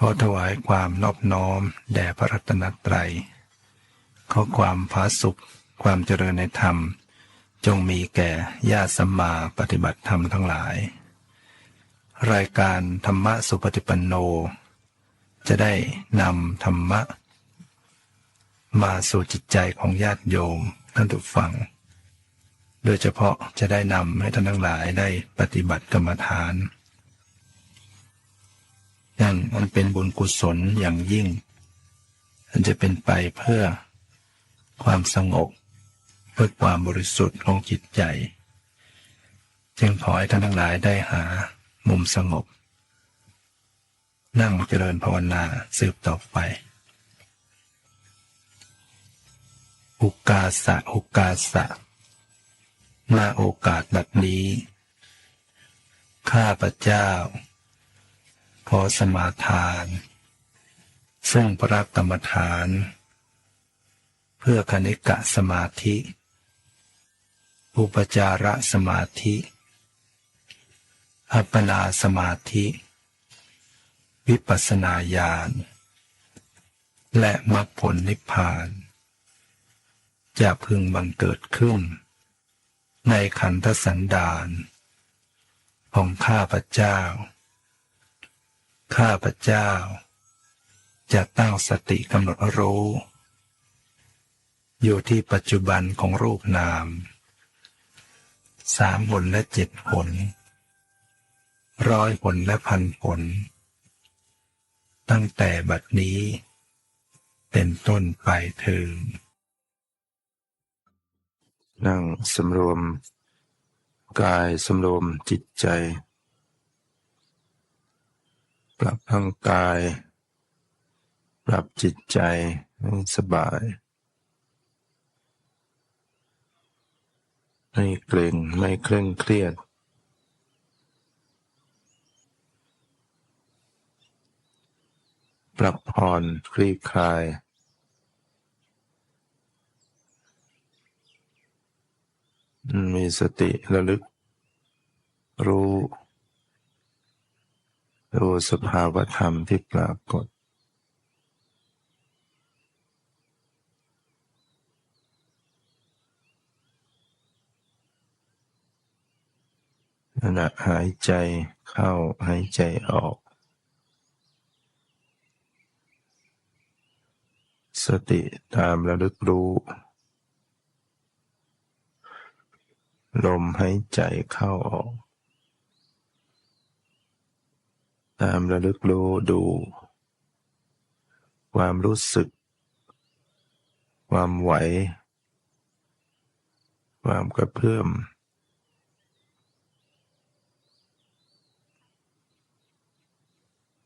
ขอถวายความนอบน้อม แด่พระรัตนตรัย ขอความผาสุข ความเจริญในธรรม จงมีแก่ญาติสัมมาปฏิบัติธรรมทั้งหลาย รายการธรรมะสุปฏิปันโน จะได้นำธรรมะ มาสู่จิตใจของญาติโยมท่านทุกฟัง โดยเฉพาะจะได้นำให้ท่านทั้งหลายได้ปฏิบัติกรรมฐาน นั่นมันเป็นบุญกุศลอย่างยิ่ง มันจะเป็นไปเพื่อความสงบเพื่อความบริสุทธิ์ของจิตใจ จึงขอให้ท่านทั้งหลายได้หามุมสงบ นั่งเจริญภาวนาสืบต่อไปอุกาสะอุกาสะมาโอกาสบัดนี้ ข้าพระเจ้า ขอสมาทาน ซึ่งพระกรรมฐาน เพื่อคณิกะสมาธิ อุปจาระสมาธิ อัปปนาสมาธิ วิปัสสนาญาณ และมรรคผลนิพพาน จะพึงบังเกิดขึ้น ในขันธสันดานของข้าพเจ้า ข้าพเจ้า จะตั้งสติกำหนดรู้ อยู่ที่ปัจจุบันของรูปนาม สามผลและเจ็ดผล ร้อยผลและพันผล ตั้งแต่บัดนี้ เป็นต้นไปถึงนั่งสำรวม กายสำรวมจิตใจ ปรับทั้งกาย ปรับจิตใจให้สบาย ไม่เกร็งไม่เคร่งเครียด ปรับผ่อนคลี่คลายมีสติระลึกรู้ รู้สภาวธรรมที่ปรากฏ ขณะหายใจเข้าหายใจออก สติตามระลึกรู้ ลมหายใจเข้าออก ตามระลึกรู้ดู ความรู้สึก ความไหว ความกระเพื่อม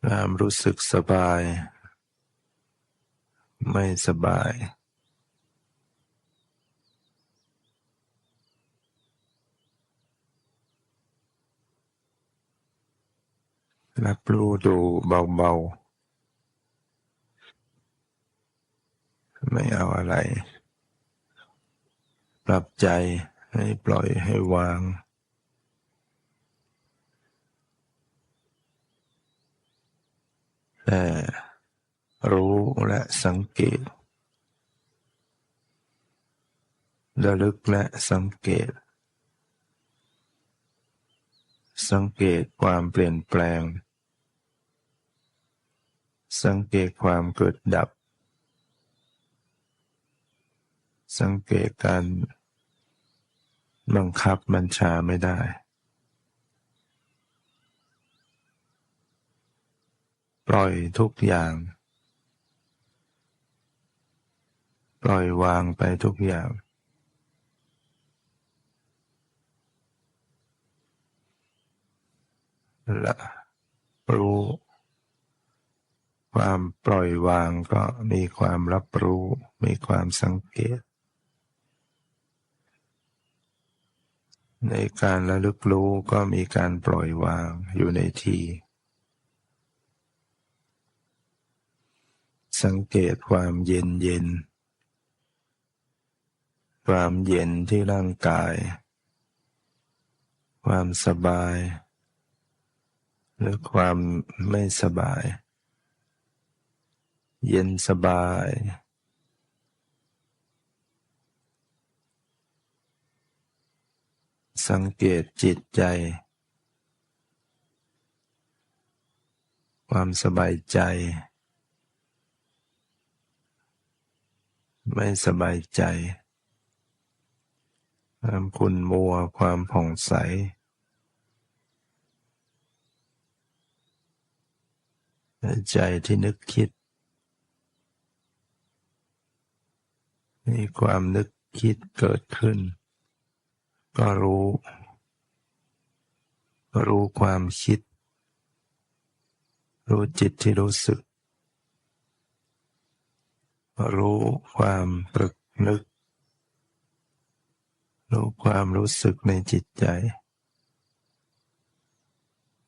ความรู้สึกสบาย ไม่สบาย รับรู้ดูเบาๆ ไม่เอาอะไร ปรับใจให้ปล่อยให้วาง แต่รู้และสังเกตระลึกและสังเกต สังเกตความเปลี่ยนแปลง สังเกตความเกิดดับ สังเกตการบังคับบัญชาไม่ได้ ปล่อยทุกอย่าง ปล่อยวางไปทุกอย่างและรู้ ความปล่อยวางก็มีความรับรู้ มีความสังเกต ในการระลึกรู้ก็มีการปล่อยวางอยู่ในที่สังเกตความเย็นเย็น ความเย็นที่ร่างกาย ความสบาย หรือความไม่สบาย เย็นสบาย สังเกตจิตใจ ความสบายใจ ไม่สบายใจ ความขุ่นมัวความผ่องใสใจที่นึกคิด มีความนึกคิดเกิดขึ้น ก็รู้ รู้ความคิด รู้จิตที่รู้สึก รู้ความตรึกนึก รู้ความรู้สึกในจิตใจ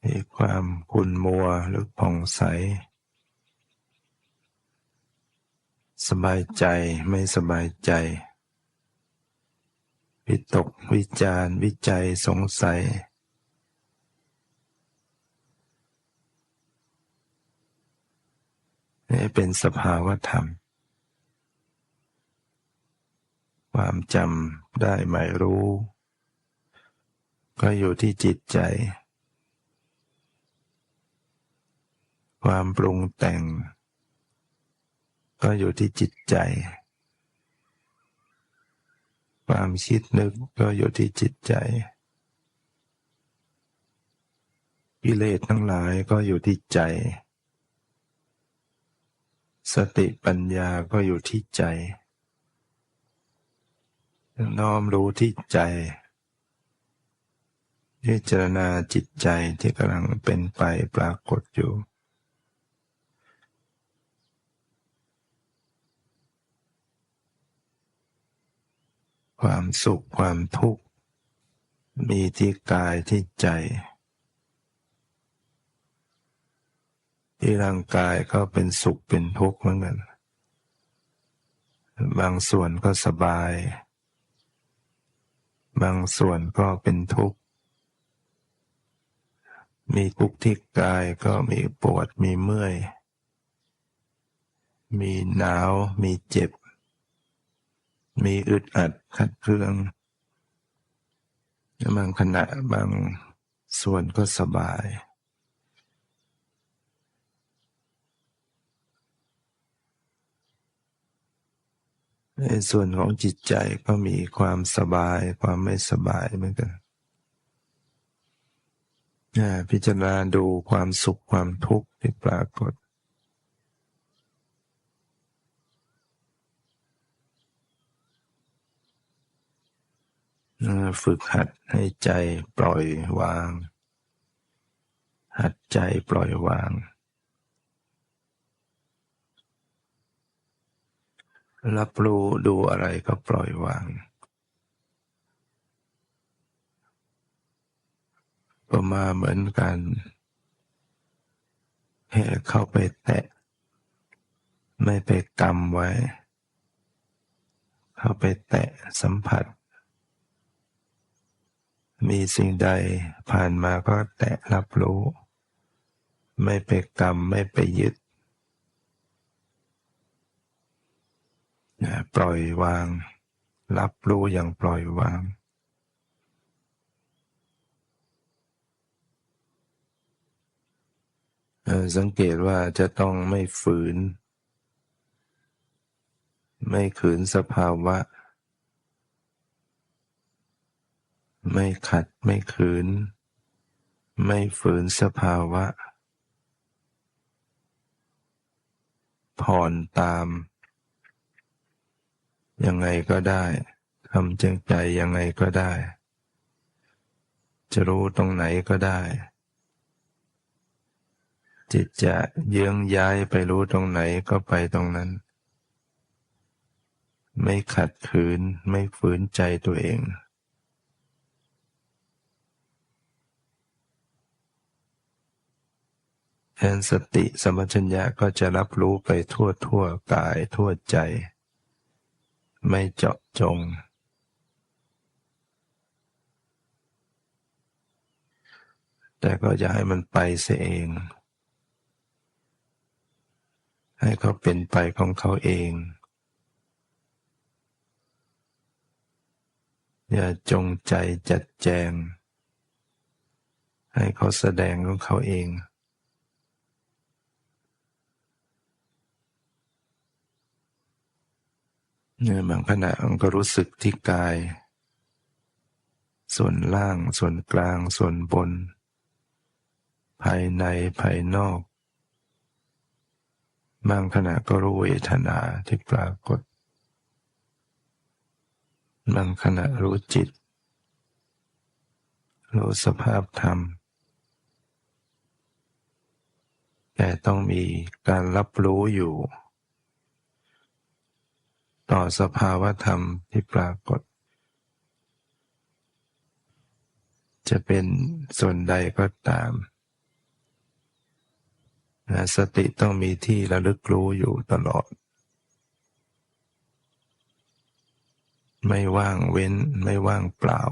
มีความขุ่นมัวหรือผ่องใส สบายใจไม่สบายใจ วิตกวิจารวิจัยสงสัย นี่เป็นสภาวธรรม ความจำได้หมายรู้ ก็อยู่ที่จิตใจ ความปรุงแต่ง ก็อยู่ที่จิตใจ ความคิดนึกก็อยู่ที่จิตใจกิเลสทั้งหลายก็อยู่ที่ใจ สติปัญญาก็อยู่ที่ใจ น้อมรู้ที่ใจพิจารณาจิตใจที่กำลังเป็นไปปรากฏอยู่ ความสุขความทุกข์ มีที่กายที่ใจ ที่ร่างกายก็เป็นสุขเป็นทุกข์เหมือนกัน บางส่วนก็สบาย บางส่วนก็เป็นทุกข์ มีทุกข์ที่กายก็มีปวดมีเมื่อย มีหนาวมีเจ็บ มีอึดอัดขัดเคืองบางขณะบางส่วนก็สบาย ในส่วนของจิตใจก็มีความสบายความไม่สบายเหมือนกันพิจารณาดูความสุขความทุกข์ที่ปรากฏ ฝึกหัดให้ใจปล่อยวาง หัดใจปล่อยวาง รับรู้ดูอะไรก็ปล่อยวางก็มาเหมือนกันให้เข้าไปแตะ ไม่ไปกำไว้ เข้าไปแตะสัมผัส มีสิ่งใดผ่านมาก็แตะรับรู้ ไม่ไปกรรมไม่ไปยึด ปล่อยวาง รับรู้อย่างปล่อยวาง สังเกตว่าจะต้องไม่ฝืน ไม่ขืนสภาวะ ไม่ขัดไม่ขืน ไม่ฝืนสภาวะ ผ่อนตาม ยังไงก็ได้ทำจังใจยังไงก็ได้ จะรู้ตรงไหนก็ได้ จิตจะเยื้องย้ายไปรู้ตรงไหนก็ไปตรงนั้น ไม่ขัดขืนไม่ฝืนใจตัวเอง แทนสติสมัชัญญะก็จะรับรู้ไปทั่วทั่วกายทั่วใจ ไม่เจาะจง แต่ก็อย่าให้มันไปเสียเอง ให้เขาเป็นไปของเขาเอง อย่าจงใจจัดแจง ให้เขาแสดงของเขาเอง เนี่ยบางขณะมันก็รู้สึกที่กาย ส่วนล่าง ส่วนกลาง ส่วนบน ภายในภายนอก บางขณะก็รู้เวทนาที่ปรากฏ บางขณะรู้จิต รู้สภาพธรรม แต่ต้องมีการรับรู้อยู่ ต่อสภาวะธรรมที่ปรากฏ จะเป็นส่วนใดก็ตามนะสติต้องมีที่ระลึกรู้อยู่ตลอด ไม่ว่างเว้นไม่ว่างเปล่า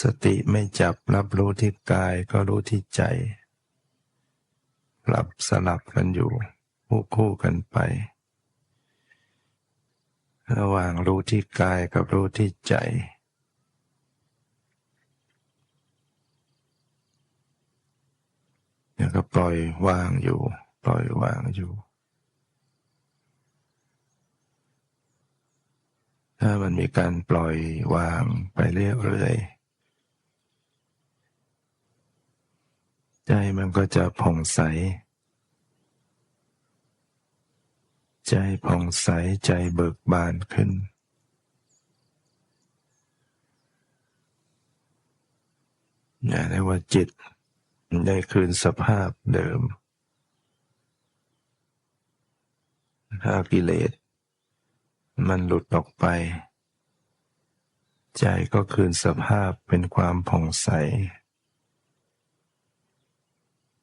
สติไม่จับรับรู้ที่กายก็รู้ที่ใจ ลับสลับกันอยู่คู่คู่กันไป ระหว่างรู้ที่กายกับรู้ที่ใจ แล้วก็ปล่อยวางอยู่ ปล่อยวางอยู่ถ้ามันมีการปล่อยวางไปเรื่อยๆ ใจมันก็จะผ่องใส ใจผ่องใสใจเบิกบานขึ้น อย่าได้ว่าจิตได้คืนสภาพเดิม ถ้ากิเลส มันหลุดออกไป ใจก็คืนสภาพเป็นความผ่องใส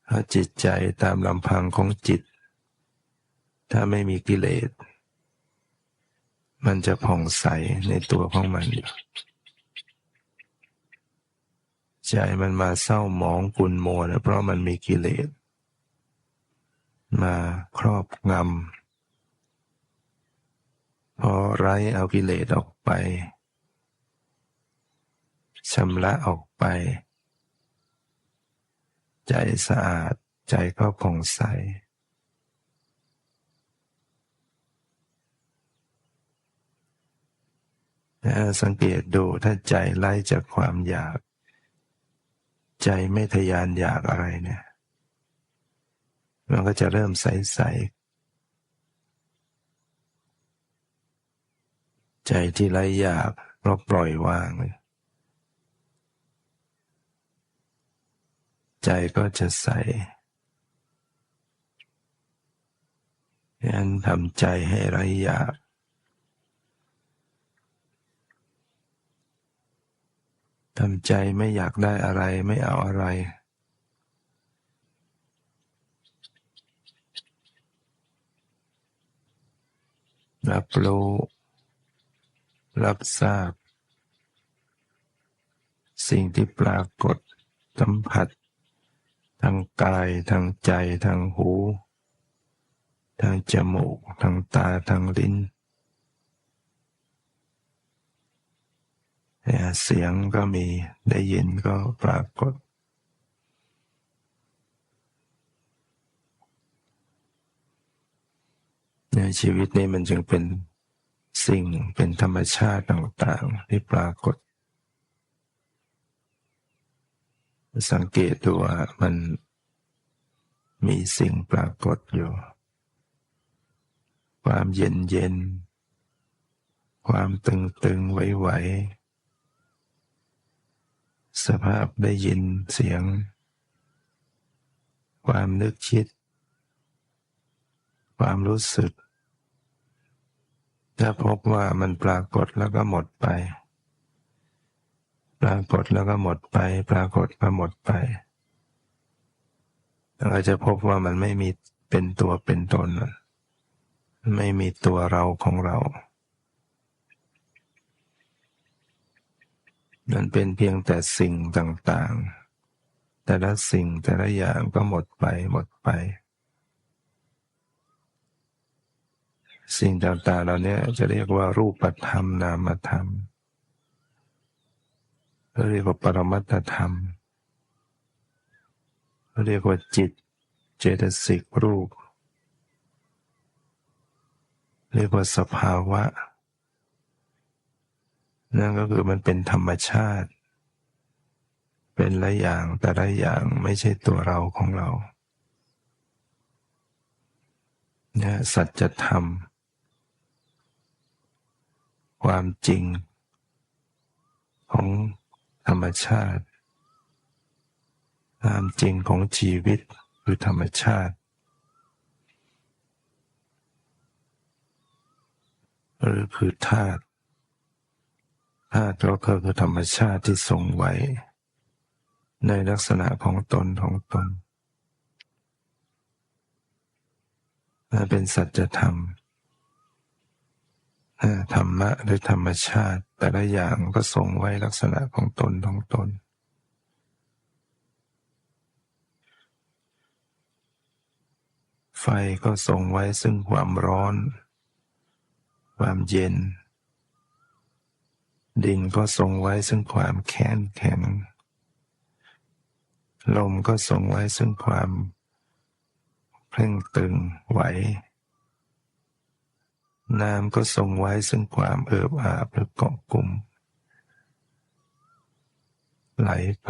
ถ้าจิตใจตามลำพังของจิต ถ้าไม่มีกิเลส มันจะผ่องใสในตัวของมัน ใจมันมาเศร้าหมองกุนโมนะเพราะมันมีกิเลส มาครอบงำพอไร้เอากิเลสออกไปชำระออกไป ใจสะอาดใจก็ผ่องใส สังเกตดูถ้าใจไล่จากความอยาก ใจไม่ทยานอยากอะไรเนี่ย มันก็จะเริ่มใสๆ ใจที่ไร้อยากเราปล่อยวางเลย ใจก็จะใสยันทำใจให้ไร้อยาก ทำใจไม่อยากได้อะไรไม่เอาอะไร รับรู้ รับทราบ สิ่งที่ปรากฏสัมผัส ทางกายทางใจทางหู ทางจมูกทางตาทางลิ้นเนี่ยเสียงก็มีได้ยินก็ปรากฏ ในชีวิตนี้มันจึงเป็นสิ่งเป็นธรรมชาติต่างๆ ที่ปรากฏ สังเกตดูว่ามันมีสิ่งปรากฏอยู่ ความเย็นเย็น ความตึงตึงไหวไหว สภาพได้ยินเสียง ความนึกคิด ความรู้สึก ถ้าพบว่ามันปรากฏแล้วก็หมดไป ปรากฏแล้วก็หมดไป ปรากฏก็หมดไป เราจะพบว่ามันไม่มีเป็นตัวเป็นตน ไม่มีตัวเราของเรา มันเป็นเพียงแต่สิ่งต่างๆ แต่ละสิ่งแต่ละอย่างก็หมดไปหมดไป สิ่งต่างๆเหล่านี้จะเรียกว่ารูปธรรมนามธรรม เรียกว่าปรมัตถธรรม เรียกว่าจิต เจตสิกรูป เรียกว่าสภาวะ นั่นก็คือมันเป็นธรรมชาติ เป็นละอย่างแต่ละอย่างไม่ใช่ตัวเราของเราเนี่ยสัจธรรม ความจริงของ ธรรมชาติความจริงของชีวิตคือธรรมชาติ หรือคือธาตุธาตุก็คือธรรมชาติที่ทรงไว้ ในลักษณะของตนของตนนั่นเป็นสัจธรรม ธรรมะหรือธรรมชาติ แต่ละอย่างก็ทรงไว้ลักษณะของตนของตน ไฟก็ทรงไว้ซึ่งความร้อน ความเย็น ดินก็ทรงไว้ซึ่งความแข็งแข็ง ลมก็ทรงไว้ซึ่งความ เพ่งตึงไหว น้ำก็ทรงไว้ซึ่งความเอิบอาบหรือเกาะกลุ่ม ไหลไป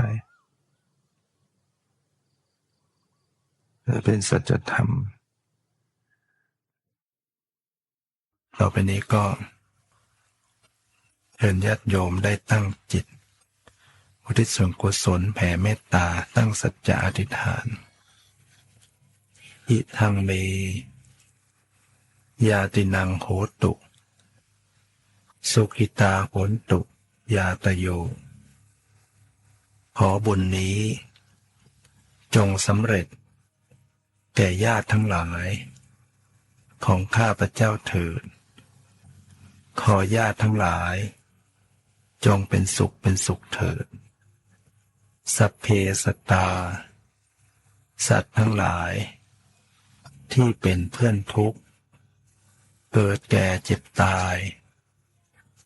และเป็นสัจธรรม ต่อไปนี้ก็เชิญญาติโยมได้ตั้งจิตอุทิศส่วนกุศลแผ่เมตตาตั้งสัจจะอธิษฐานอิทังเม ยาตินังโหตุ สุขิตาโหตุ ยาตโย ขอบุญนี้ จงสำเร็จ แก่ญาติทั้งหลาย ของข้าพระเจ้าเถิด ขอญาติทั้งหลาย จงเป็นสุขเป็นสุขเถิด สัพเพสตตาสัตว์ทั้งหลาย ที่เป็นเพื่อนทุกข์ เกิดแก่เจ็บตาย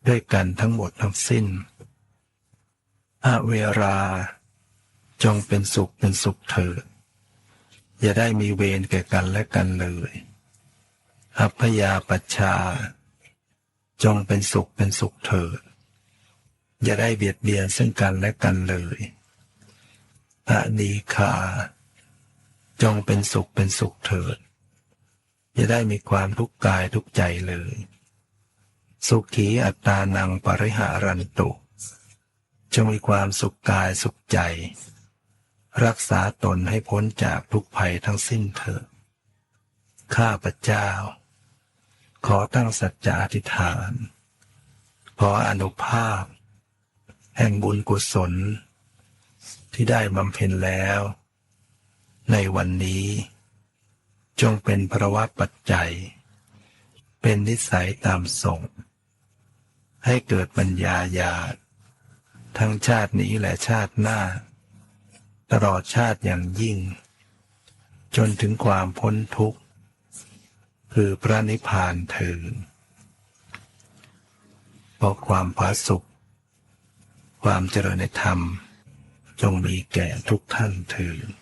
ด้วยกันทั้งหมดทั้งสิ้นอาเวรา จงเป็นสุขเป็นสุขเถิด อย่าได้มีเวรแก่กันและกันเลยอัพยาปัชชา จงเป็นสุขเป็นสุขเถิด อย่าได้เบียดเบียนซึ่งกันและกันเลยอะนีคา จงเป็นสุขเป็นสุขเถิด อย่าได้มีความทุกข์กายทุกใจเลย สุขีอัตตานังปริหารันตุจงมีความสุขกายสุขใจ รักษาตนให้พ้นจากทุกภัยทั้งสิ้นเถิดข้าพเจ้า ขอตั้งสัจจะอธิษฐาน ขออนุภาพ แห่งบุญกุศล ที่ได้บำเพ็ญแล้ว ในวันนี้ จงเป็นพระวะปัจจัย เป็นนิสัยตามส่ง ให้เกิดปัญญาญาณทั้งชาตินี้และชาติหน้า ตลอดชาติอย่างยิ่ง จนถึงความพ้นทุกข์ คือพระนิพพานเถิดเพราะความผาสุข ความเจริญในธรรม จงมีแก่ทุกท่านเถิด